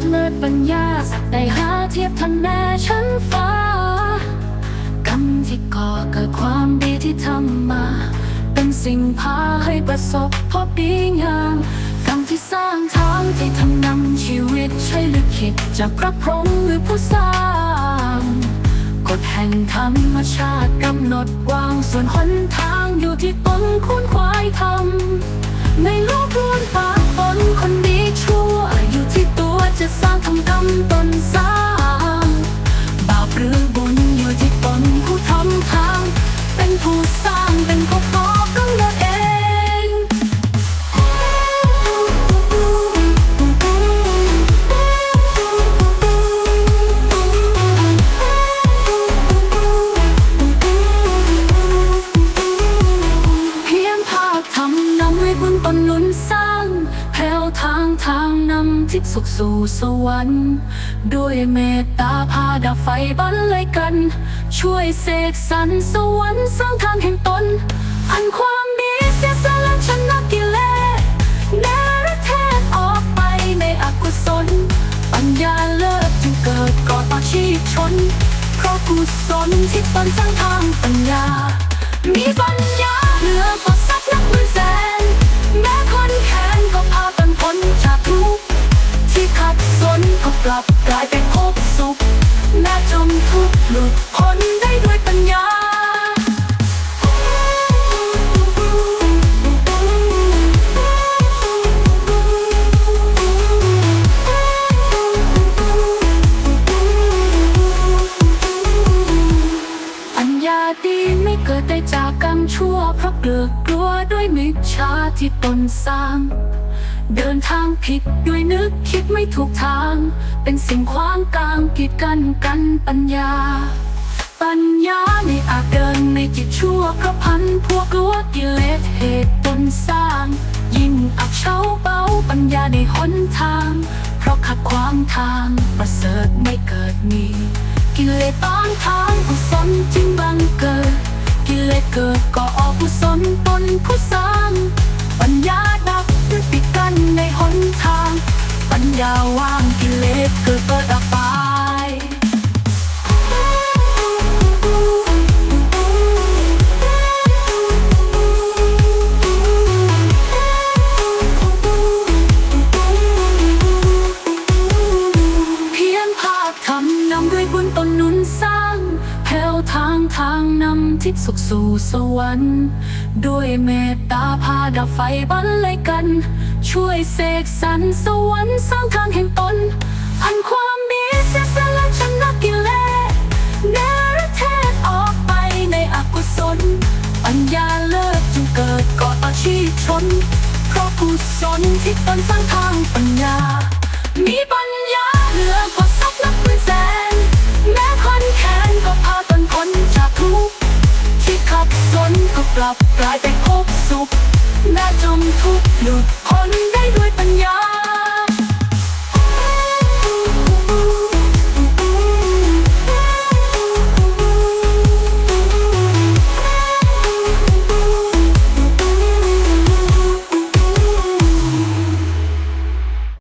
ดเลิศปัญญาสได้หาเทียบทันแม่ชั้นฟ้ากรรมที่ก่อเกิดความดีที่ทำมา เป็นสิ่งพาให้ประสบพบดีงามกรรมที่สร้างทางที่ทำนำชีวิตใช้ลึกอคิดจากพระพรหมหรือผู้สร้างกฎแห่งธรรมชาติกำหนดวางส่วนหนทางอยู่ที่ต้นคุณควายทำในโลกล้วนปากปนคน นำทิศสุขสู่สวรรค์ ด้วยเมตตาพาดับไฟบรรเลยกัน ช่วยเสกสรรสวรรค์สร้างทางแห่งตน อันความดีเสียสละชนะกิเลสเนรเทศออกไปในอกุศล ปัญญาเลิศจึงเกิดก่อต่อชีพชน เพราะกุศลที่ตนสร้างทางปัญญา มีปัญญาเหนือกว่าทรัพย์นับหมื่นแสนแม้ หลุดพ้นได้ด้วยปัญญา ปัญญาดีไม่เกิดได้จากกรรมชั่ว เพราะเกลือกลัวด้วยมิจฉาที่ตนสร้าง เดินทางผิดด้วยนึกคิดไม่ถูกทาง เป็นสิ่งขวางกลางกีดกันกันปัญญา ปัญญาไม่อาจเดินในจิตชั่วเพราะพันพวกกลัวกิเลสเหตุตนสร้าง ยิ่งอับเฉาเบาปัญญาในหนทาง เพราะขัดขวางทางประเสริฐไม่เกิดมีกิเลสต้านทางกุศลจึงบังเกิด กิเลสเกิดก็ออกกุศลตนผู้สร้าง ปัญญาว่างกิเลสเกิดเปิดอบายเพียงภาพทำนำด้วยบุญตนนุนสร้างแผ่วทางทางนำทิศสุขสู่สวรรค์ ด้วยเมตตาพาดับไฟบรรเลยกัน ช่วยเสกสรรสวรรค์สร้างทางแห่งตนอันความดีเสียสละชนะกิเลสเนรเทศออกไปในอกุศล ปัญญาเลิศจึงเกิดก่อต่อชีพชน เพราะกุศลที่ตนสร้างทางปัญญา มีปัญญาเหนือกว่าทรัพย์นับหมื่นแสน แม้คนแค้นก็พาตนพ้นจากทุกข์ที่ขัดสนก็กลับกลายเป็นพบสุข และจมทุกข์หลุดพ้นได้ด้วยปัญญา